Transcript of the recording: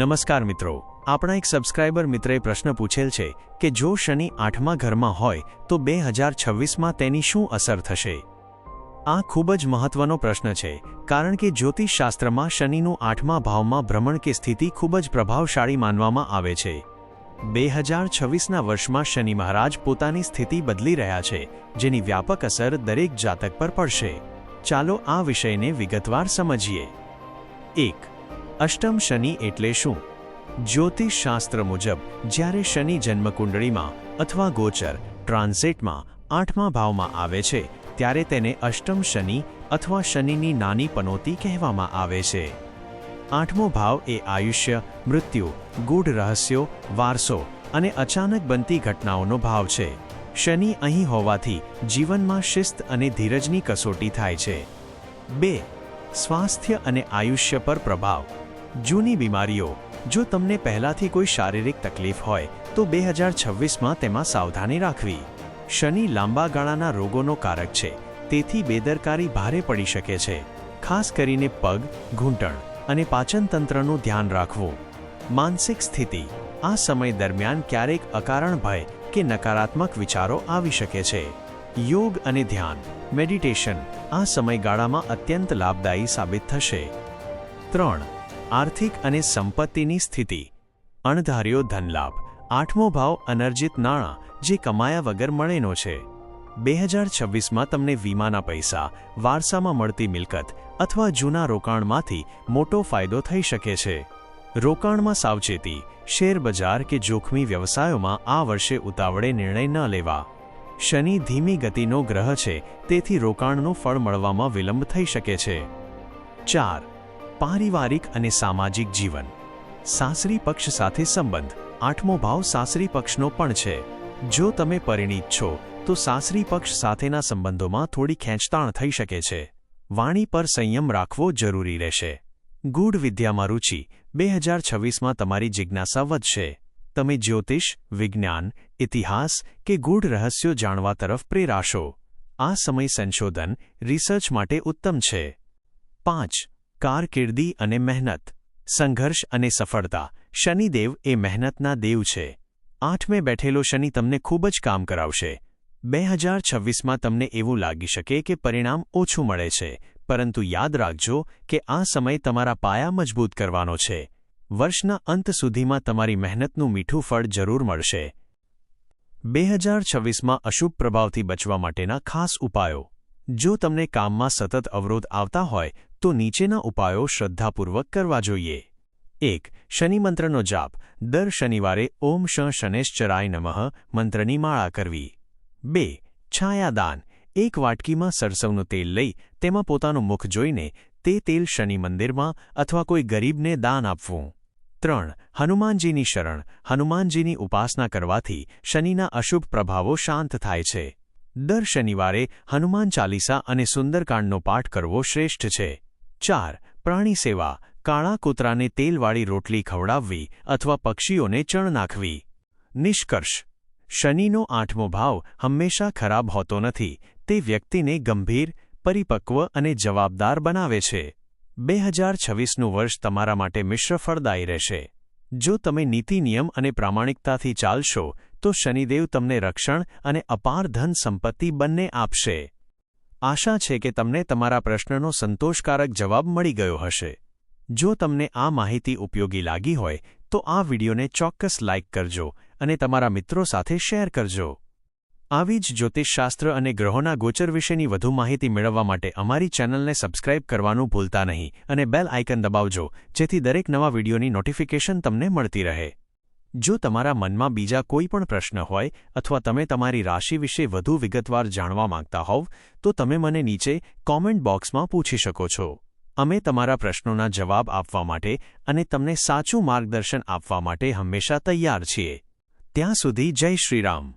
નમસ્કાર મિત્રો. આપણા એક સબસ્ક્રાઇબર મિત્રએ પ્રશ્ન પૂછેલ છે કે જો શનિ આઠમા ઘરમાં હોય, તો બે હજાર છવ્વીસમાં તેની શું અસર થશે? આ ખૂબ જ મહત્વનો પ્રશ્ન છે, કારણ કે જ્યોતિષશાસ્ત્રમાં શનિનું આઠમા ભાવમાં ભ્રમણ કે સ્થિતિ ખૂબ જ પ્રભાવશાળી માનવામાં આવે છે. બે હજાર છવ્વીસના વર્ષમાં શનિ મહારાજ પોતાની સ્થિતિ બદલી રહ્યા છે, જેની વ્યાપક અસર દરેક જાતક પર પડશે. ચાલો આ વિષયને વિગતવાર સમજીએ. એક અષ્ટમ શનિ એટલે શું? જ્યોતિષશાસ્ત્ર મુજબ, જ્યારે શનિ જન્મકુંડળીમાં અથવા ગોચર, ટ્રાન્ઝેટમાં, આઠમા ભાવમાં આવે છે, ત્યારે તેને અષ્ટમ શનિ અથવા શનિની નાની પનોતી કહેવામાં આવે છે. આઠમો ભાવ એ આયુષ્ય, મૃત્યુ, ગૂઢ રહસ્યો, વારસો અને અચાનક બનતી ઘટનાઓનો ભાવ છે. શનિ અહીં હોવાથી જીવનમાં શિસ્ત અને ધીરજની કસોટી થાય છે. બે. સ્વાસ્થ્ય અને આયુષ્ય પર પ્રભાવ. જૂની બીમારીઓ. જો તમને પહેલાથી કોઈ શારીરિક તકલીફ હોય, તો બે હજાર છવ્વીસમાં તેમાં સાવધાની રાખવી. શનિ લાંબા ગાળાના રોગોનો કારક છે, તેથી બેદરકારી ભારે પડી શકે છે. ખાસ કરીને પગ, ઘૂંટણ અને પાચનતંત્રનું ધ્યાન રાખવું. માનસિક સ્થિતિ. આ સમય દરમિયાન ક્યારેક અકારણ ભય કે નકારાત્મક વિચારો આવી શકે છે. યોગ અને ધ્યાન. મેડિટેશન. આ સમયગાળામાં અત્યંત લાભદાયી સાબિત થશે. ત્રણ. આર્થિક અને સંપત્તિની સ્થિતિ. અણધાર્યો ધનલાભ. આઠમો ભાવ, અનર્જિત નાણાં, જે કમાયા વગર મળેનો છે. બે હજાર છવ્વીસમાં તમને વીમાના પૈસા, વારસામાં મળતી મિલકત અથવા જૂના રોકાણમાંથી મોટો ફાયદો થઈ શકે છે. રોકાણમાં સાવચેતી શેરબજાર કે જોખમી વ્યવસાયોમાં આ વર્ષે ઉતાવળે નિર્ણય ન લેવા. શનિ ધીમી ગતિનો ગ્રહ છે, તેથી રોકાણનું ફળ મળવામાં વિલંબ થઈ શકે છે. ચાર પારિવારિક અને સામાજિક જીવન. સાસરી પક્ષ સાથે સંબંધ. આઠમો ભાવ સાસરી પક્ષનો પણ છે. જો તમે પરિણીત છો, તો સાસરી પક્ષ સાથેના સંબંધોમાં થોડી ખેંચતાણ થઈ શકે છે. વાણી પર સંયમ રાખવો જરૂરી રહેશે. ગૂઢ વિદ્યામાં રુચિ. બે હજાર છવ્વીસમાં તમારી જિજ્ઞાસા વધશે. તમે જ્યોતિષ, વિજ્ઞાન, ઇતિહાસ કે ગૂઢ રહસ્યો જાણવા તરફ પ્રેરાશો. આ સમય સંશોધન, રિસર્ચ માટે ઉત્તમ છે. પાંચ. કારકિર્દી અને મહેનત, સંઘર્ષ અને સફળતા. શનિદેવ એ મહેનતના દેવ છે. આઠમે બેઠેલો શનિ તમને ખૂબ જ કામ કરાવશે. બે હજાર છવ્વીસમાં તમને એવું લાગી શકે કે પરિણામ ઓછું મળે છે. પરંતુ યાદ રાખજો કે આ સમય તમારા પાયા મજબૂત કરવાનો છે. વર્ષના અંત સુધીમાં તમારી મહેનતનું મીઠું ફળ જરૂર મળશે. બે હજાર છવ્વીસમાં અશુભ પ્રભાવથી બચવા માટેના ખાસ ઉપાયો. જો તમને કામમાં સતત અવરોધ આવતા હોય તો નીચેના ઉપાયો શ્રદ્ધાપૂર્વક કરવા જોઈએ. એક શનિમંત્રનો જાપ. દર શનિવારે ઓમ શ શનેશ્ચરાય નમઃ મંત્રની માળા કરવી. બે, છાયાદાન. એક વાટકીમાં સરસવનું તેલ લઈ તેમાં પોતાનું મુખ જોઈને તે તેલ શનિ મંદિરમાં અથવા કોઈ ગરીબને દાન આપવું. ત્રણ, હનુમાનજીની શરણ. હનુમાનજીની ઉપાસના કરવાથી શનિના અશુભ પ્રભાવો શાંત થાય છે. દર શનિવારે હનુમાન ચાલીસા અને સુંદરકાંડનો પાઠ કરવો શ્રેષ્ઠ છે. ચાર, પ્રાણી સેવા, કાળા કૂતરાને તેલવાળી રોટલી ખવડાવવી અથવા પક્ષીઓને ચણ નાખવી. નિષ્કર્ષ, શનિનો આઠમો ભાવ હંમેશા ખરાબ હોતો નથી, તે વ્યક્તિને ગંભીર, પરિપક્વ અને જવાબદાર બનાવે છે. બે હજાર છવ્વીસનું વર્ષ તમારા માટે મિશ્ર ફળદાયી રહેશે. જો તમે નીતિ નિયમ અને પ્રામાણિકતાથી ચાલશો, તો શનિદેવ તમને રક્ષણ અને અપાર ધન સંપત્તિ બંને આપશે. આશા છે કે તમને તમારા પ્રશ્નનો સંતોષકારક જવાબ મળી ગયો હશે. જો તમને આ માહિતી ઉપયોગી લાગી હોય, તો આ વિડિયોને ચોક્કસ લાઇક કરજો અને તમારા મિત્રો સાથે શેર કરજો. આવી જ જ્યોતિષશાસ્ત્ર અને ગ્રહોના ગોચર વિશેની વધુ માહિતી મેળવવા માટે અમારી ચેનલને સબસ્ક્રાઇબ કરવાનું ભૂલતા નહીં અને બેલ આઇકન દબાવજો, જેથી દરેક નવા વિડિયોની નોટિફિકેશન તમને મળતી રહે. જો તમારા મનમાં બીજા કોઈ પણ પ્રશ્ન હોય અથવા તમે તમારી રાશિ વિશે વધુ વિગતવાર જાણવા માંગતા હોવ, તો તમે મને નીચે કોમેન્ટ બોક્સમાં પૂછી શકો છો. અમે તમારા પ્રશ્નોના જવાબ આપવા માટે અને તમને સાચું માર્ગદર્શન આપવા માટે હંમેશા તૈયાર છીએ. ત્યાં સુધી જય શ્રીરામ